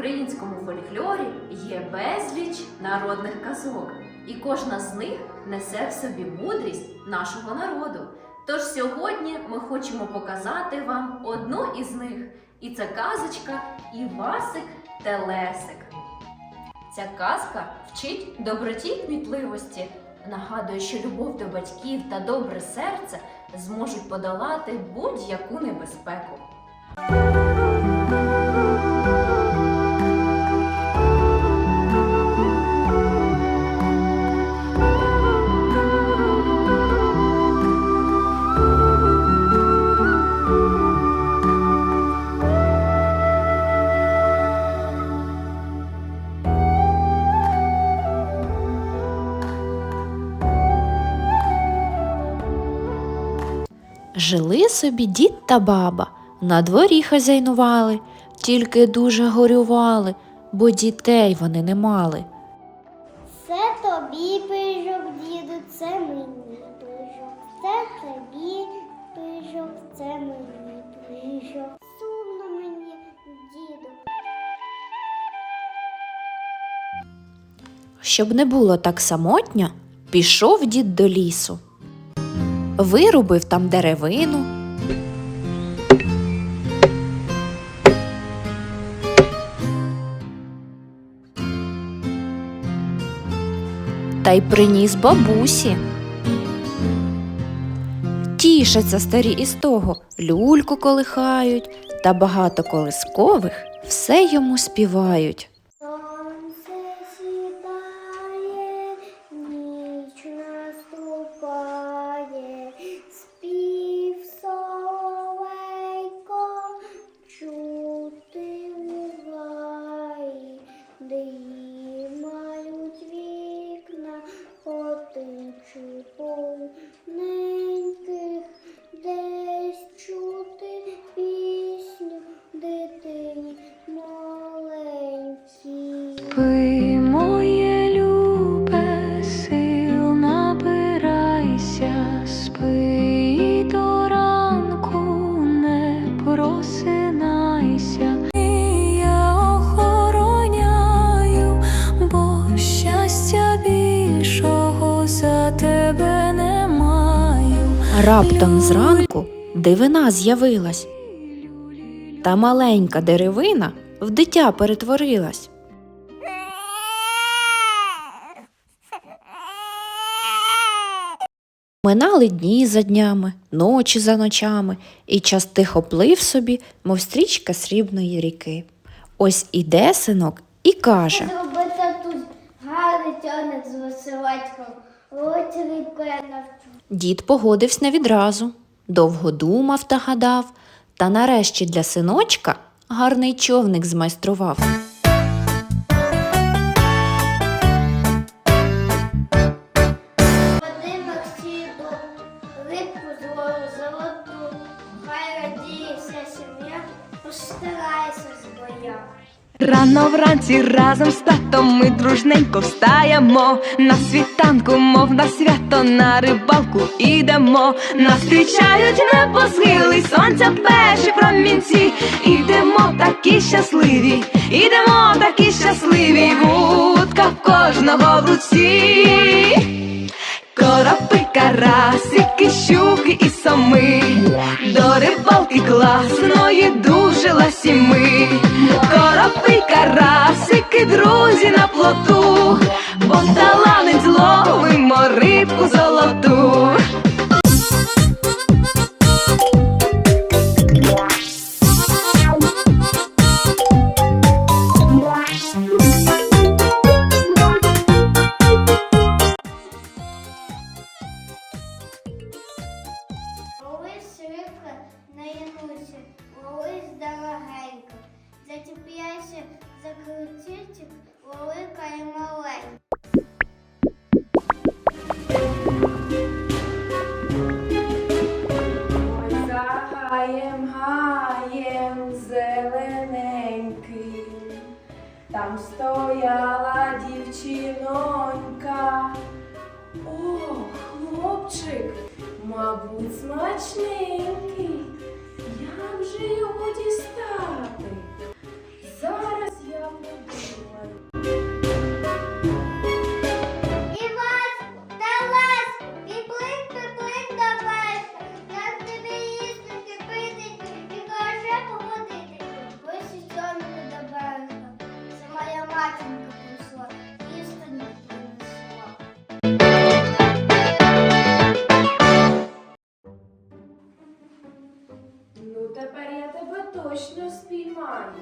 українському фольклорі є безліч народних казок, і кожна з них несе в собі мудрість нашого народу. Тож сьогодні ми хочемо показати вам одну із них, і це казочка Івасик Телесик. Ця казка вчить доброті й кмітливості, нагадує, що любов до батьків та добре серце зможуть подолати будь-яку небезпеку. Жили собі дід та баба, на дворі хазяйнували, тільки дуже горювали, бо дітей вони не мали. Це тобі пиріжок, діду, це мені пиріжок. Це тобі пиріжок, це мені пиріжок. Сумно мені, діду. Щоб не було так самотньо, пішов дід до лісу. Вирубив там деревину. Та й приніс бабусі. Тішаться старі із того, люльку колихають, та багато колискових все йому співають. Моє любе, сил набирайся, спи ранку не просинайся. Я охороняю, бо щастя більшого за тебе не маю. Раптом зранку дивина з'явилась, та маленька деревина в дитя перетворилась. Минали дні за днями, ночі за ночами, і час тихо плив собі, мов стрічка срібної ріки. Ось іде синок і каже. Зроби тут гарний тьоник з веселечком. Ось рибку я навчу. Дід погодився не відразу, довго думав та гадав, та нарешті для синочка гарний човник змайстрував. Вранці разом з татом ми дружненько встаємо. На світанку, мов на свято, на рибалку ідемо. Нас зустрічають небосхили, сонця перші промінці. Ідемо такі щасливі, ідемо такі щасливі, вудка в кожного в руці. Коропи, карасики, щуки і соми, до рибалки класної дуже ласі ми. Бо таланець зловимо гаєм, гаєм зелененьким, там стояла дівчинонька. О, хлопчик, мабуть, смачненький. Як же його дістати? Точно спіймаю.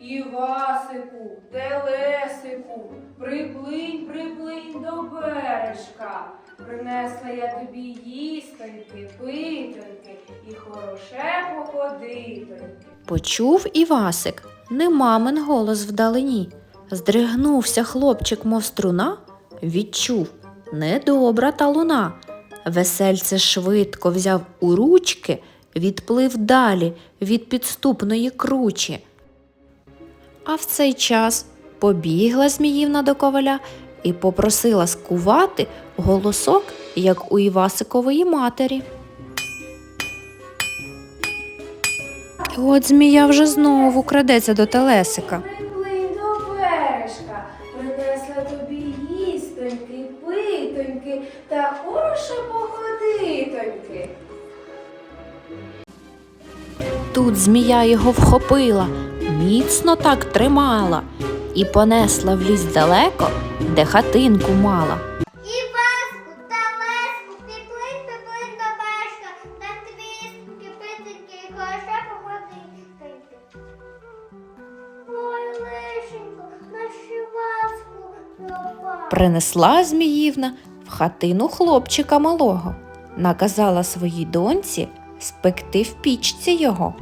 Івасику, Телесику, приплинь, приплинь до бережка. Принесла я тобі їстоньки, питоньки і хороше походитоньки. Почув Івасик, не мамин голос вдалині. Здригнувся хлопчик, мов струна, відчув недобра та луна. Весельце швидко взяв у ручки, відплив далі від підступної кручі. А в цей час побігла Зміївна до коваля і попросила скувати голосок, як у Івасикової матері. От змія вже знову крадеться до телесика. Тут змія його вхопила, міцно так тримала і понесла в ліс далеко, де хатинку мала. До тобі. Ой, лишенько, наш Іваску пропав. Принесла Зміївна в хатину хлопчика малого, наказала своїй доньці спекти в пічці його.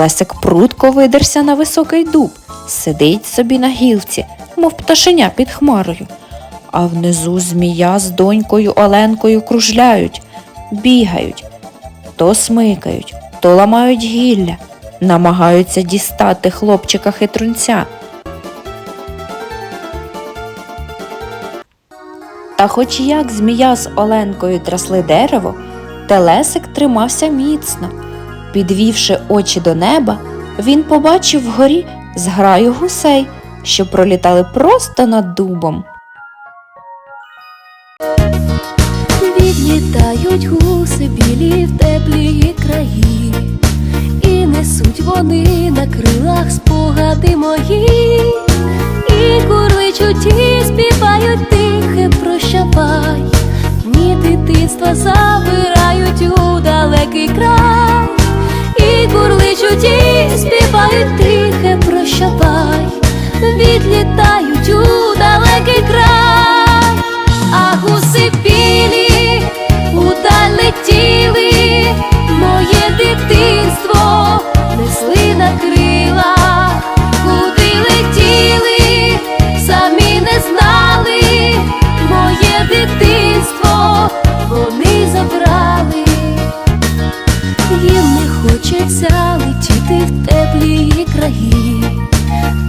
Телесик прудко видерся на високий дуб, сидить собі на гілці, мов пташеня під хмарою. А внизу змія з донькою Оленкою кружляють, бігають, то смикають, то ламають гілля, намагаються дістати хлопчика хитрунця. Та хоч як змія з Оленкою трясли дерево, телесик тримався міцно. Підвівши очі до неба, він побачив вгорі зграю гусей, що пролітали просто над дубом. Відлітають гуси білі в теплі краї, і несуть вони на крилах спогади мої, і курличуть, і співають тихе прощавай, дні дитинства забирають у далекий край, курличуть, і співають тихе прощавай, відлітають у краї,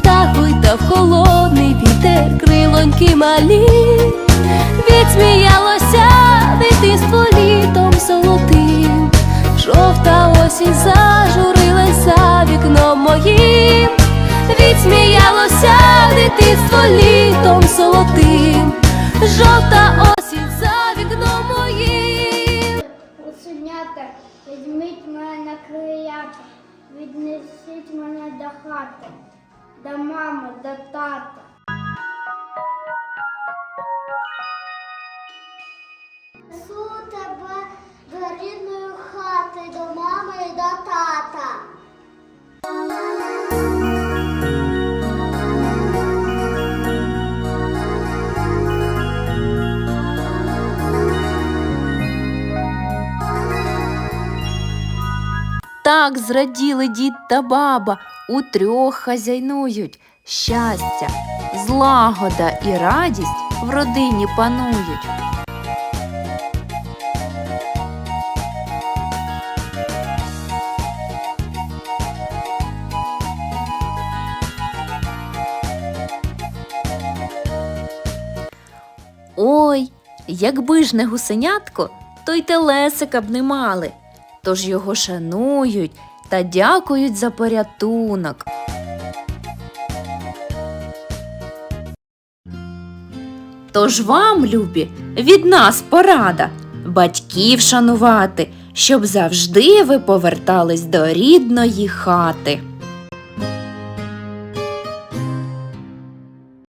та гойдав холодний вітер крилоньки малі, відсміялося дитинство літом золотим, жовта осінь зажурилась за вікном моїм, відсміялося дитинство літом золотим, жовта осінь віднесіть мене до хати, до мами, до тата. Несу тебе до рідної хати, до мами і до тата. Так зраділи дід та баба, утрьох хазяйнують. Щастя, злагода і радість в родині панують. Ой, якби ж не гусенятко, то й телесика б не мали. Тож його шанують та дякують за порятунок. Тож вам, любі, від нас порада батьків шанувати, щоб завжди ви повертались до рідної хати.